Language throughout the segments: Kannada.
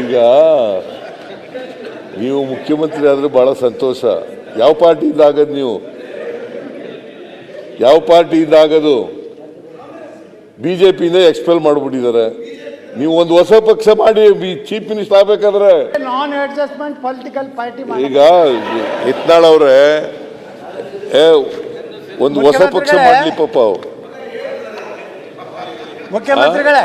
ಈಗ ನೀವು ಮುಖ್ಯಮಂತ್ರಿ ಆದರೆ ಬಹಳ ಸಂತೋಷ. ಯಾವ ಪಾರ್ಟಿಯಿಂದ ಆಗದು ನೀವು? ಯಾವ ಪಾರ್ಟಿಯಿಂದ ಆಗದು? ಪಿಯಿಂದ ಎಕ್ಸ್ಪೆಲ್ ಮಾಡಿಬಿಟ್ಟಿದ್ದಾರೆ. ನೀವು ಒಂದು ಹೊಸ ಪಕ್ಷ ಮಾಡಿ ಚೀಫ್ ಮಿನಿಸ್ಟರ್ ಆಗ್ಬೇಕಾದ್ರೆ. ನಾನ್ ಅಡ್ಜಸ್ಟ್ಮೆಂಟ್ ಪೊಲಿಟಿಕಲ್ ಪಾರ್ಟಿ ಈಗ ಇತ್ನಾಳ್ ಅವರೇ ಏ ಒಂದು ಹೊಸ ಪಕ್ಷ ಮಾಡಲಿ ಪಪ್ಪ ಪಾಪ ಅವ್ರು. ಮುಖ್ಯಮಂತ್ರಿಗಳೇ.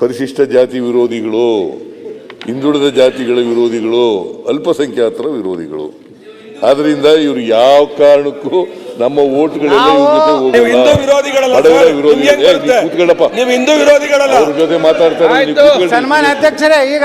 ಪರಿಶಿಷ್ಟ ಜಾತಿ ವಿರೋಧಿಗಳು ಹಿಂದುಳಿದ ಜಾತಿಗಳ ವಿರೋಧಿಗಳು ಅಲ್ಪಸಂಖ್ಯಾತರ ವಿರೋಧಿಗಳು. ಆದ್ರಿಂದ ಇವರು ಯಾವ ಕಾರಣಕ್ಕೂ ನಮ್ಮ ಓಟ್ಗಳೆಲ್ಲ ಇವ್ರ ಜೊತೆ ಕೂತ್ಕೊಳ್ಳಪ್ಪ. ಹಿಂದೂ ವಿರೋಧಿಗಳಲ್ಲ. ಅವ್ರ ಜೊತೆ ಮಾತಾಡ್ತಾರೆ ಸನ್ಮಾನ ಆಯ್ತು. ಅಧ್ಯಕ್ಷರೇ ಈಗ